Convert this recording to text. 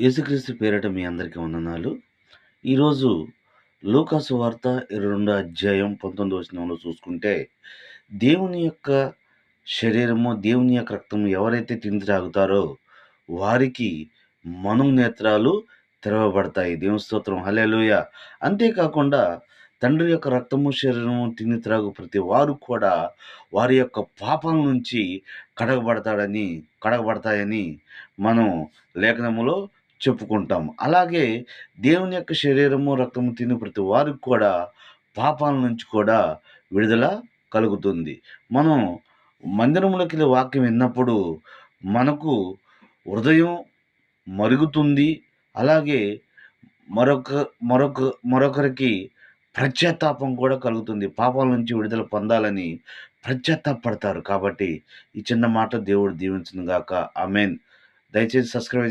యేసుక్రీస్తు పేరట మీ అందరికీ వందనాలు. ఈరోజు లూకాసు వార్త ఇరవై రెండో అధ్యాయం పంతొమ్మిది వచనంలో చూసుకుంటే దేవుని యొక్క శరీరము దేవుని యొక్క రక్తము ఎవరైతే తిండి తాగుతారో వారికి మను నేత్రాలు తెరవబడతాయి. దేవుని స్తోత్రం. హలేలుయ అంతేకాకుండా తండ్రి యొక్క రక్తము శరీరము తిని త్రాగు ప్రతి వారు కూడా వారి యొక్క పాపం నుంచి కడగబడతాడని కడగబడతాయని మనం లేఖనములో చెప్పుకుంటాం అలాగే దేవుని యొక్క శరీరము రక్తము తిని ప్రతి వారికి కూడా పాపాల నుంచి కూడా విడుదల కలుగుతుంది. మనం మందిరములకి వాక్యం విన్నప్పుడు మనకు హృదయం మరుగుతుంది. అలాగే మరొక మరొక మరొకరికి పశ్చాత్తాపం కూడా కలుగుతుంది. పాపాల నుంచి విడుదల పొందాలని పశ్చాత్తాపడతారు కాబట్టి ఈ చిన్న మాట దేవుడు దీవించిన గాక. ఆమెన్. దయచేసి సబ్స్క్రైబ్